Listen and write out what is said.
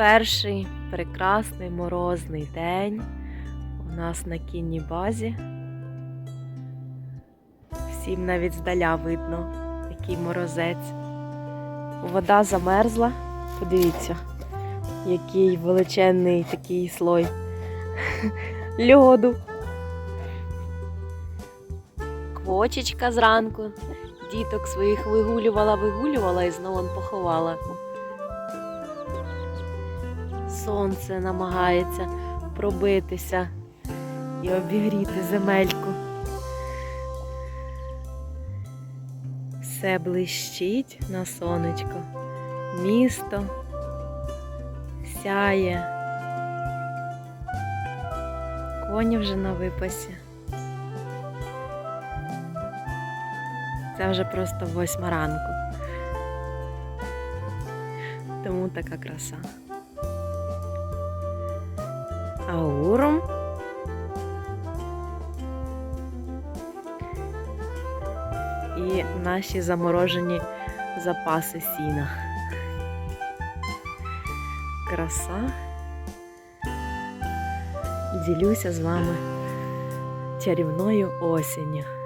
Перший прекрасний морозний день у нас на кінній базі. Всім навіть здаля видно, який морозець. Вода замерзла. Подивіться, який величезний такий слой льоду. Квочечка зранку. Діток своїх вигулювала, вигулювала і знову поховала. Сонце намагається пробитися і обігріти земельку. Все блищить на сонечко. Місто сяє. Коні вже на випасі. Це вже просто восьма ранку. Тому така краса. Аурум. І наші заморожені запаси сіна. Краса. Ділюся з вами чарівною осінню.